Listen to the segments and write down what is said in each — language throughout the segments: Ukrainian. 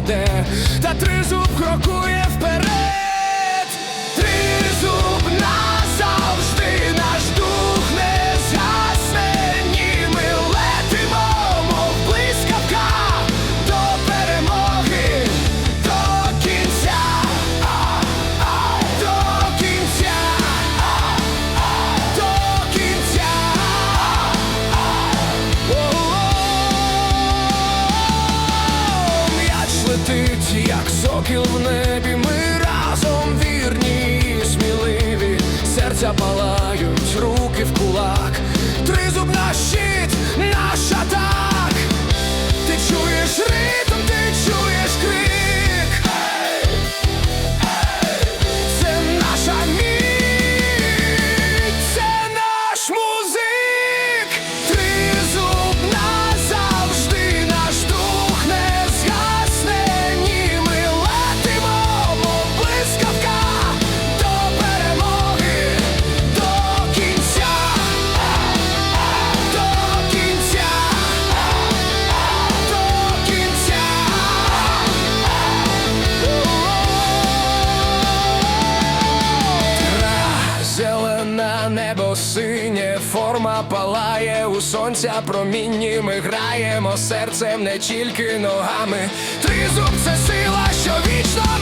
паде, та тризуб крокує вперед. сокіл в небі, ми разом вірні і сміливі, серця палають, руки в кулак, тризуб на щит, наша так, ти чуєш ритм? палає, у сонця промінні ми граємо серцем не тільки ногами. Тризуб це сила, що вічно.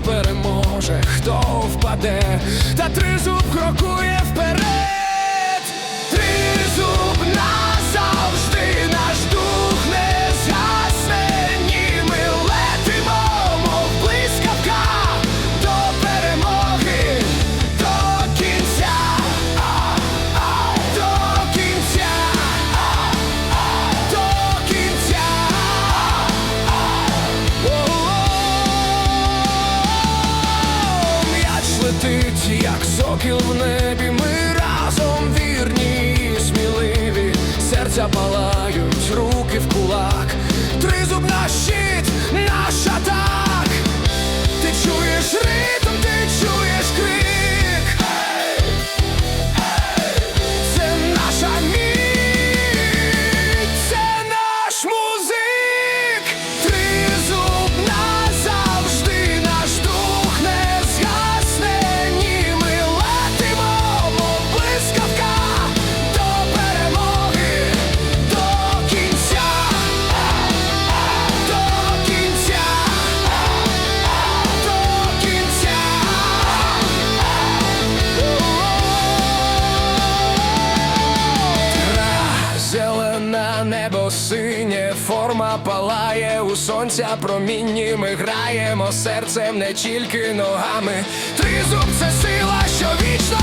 переможе, хто впаде, та тризуб крокує вперед. летить, як сокіл в небі, ми разом вірні і сміливі, серця палають, руки в кулак. форма палає, у сонця промінні ми граємо серцем не тільки ногами. Тризуб це сила, що вічно.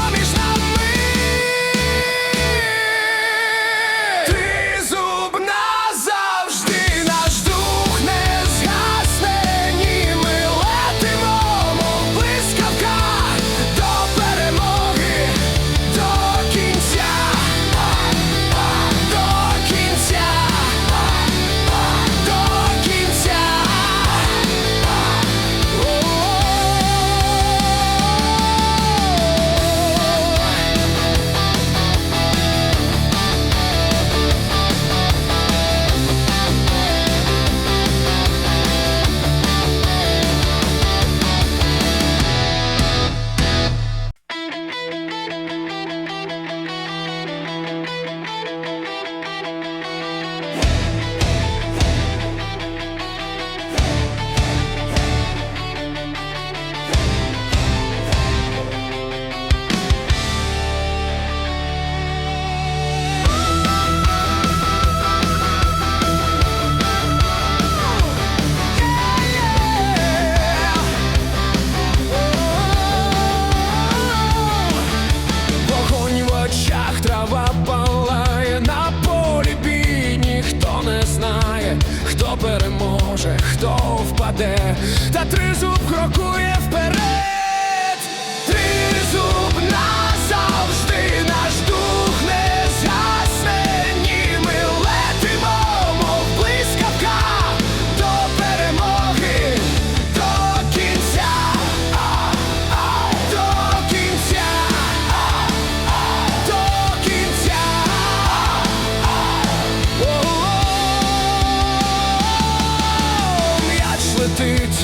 знову впаде, та тризуб крокує вперед. Тризуб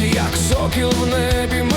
як сокіл в небі.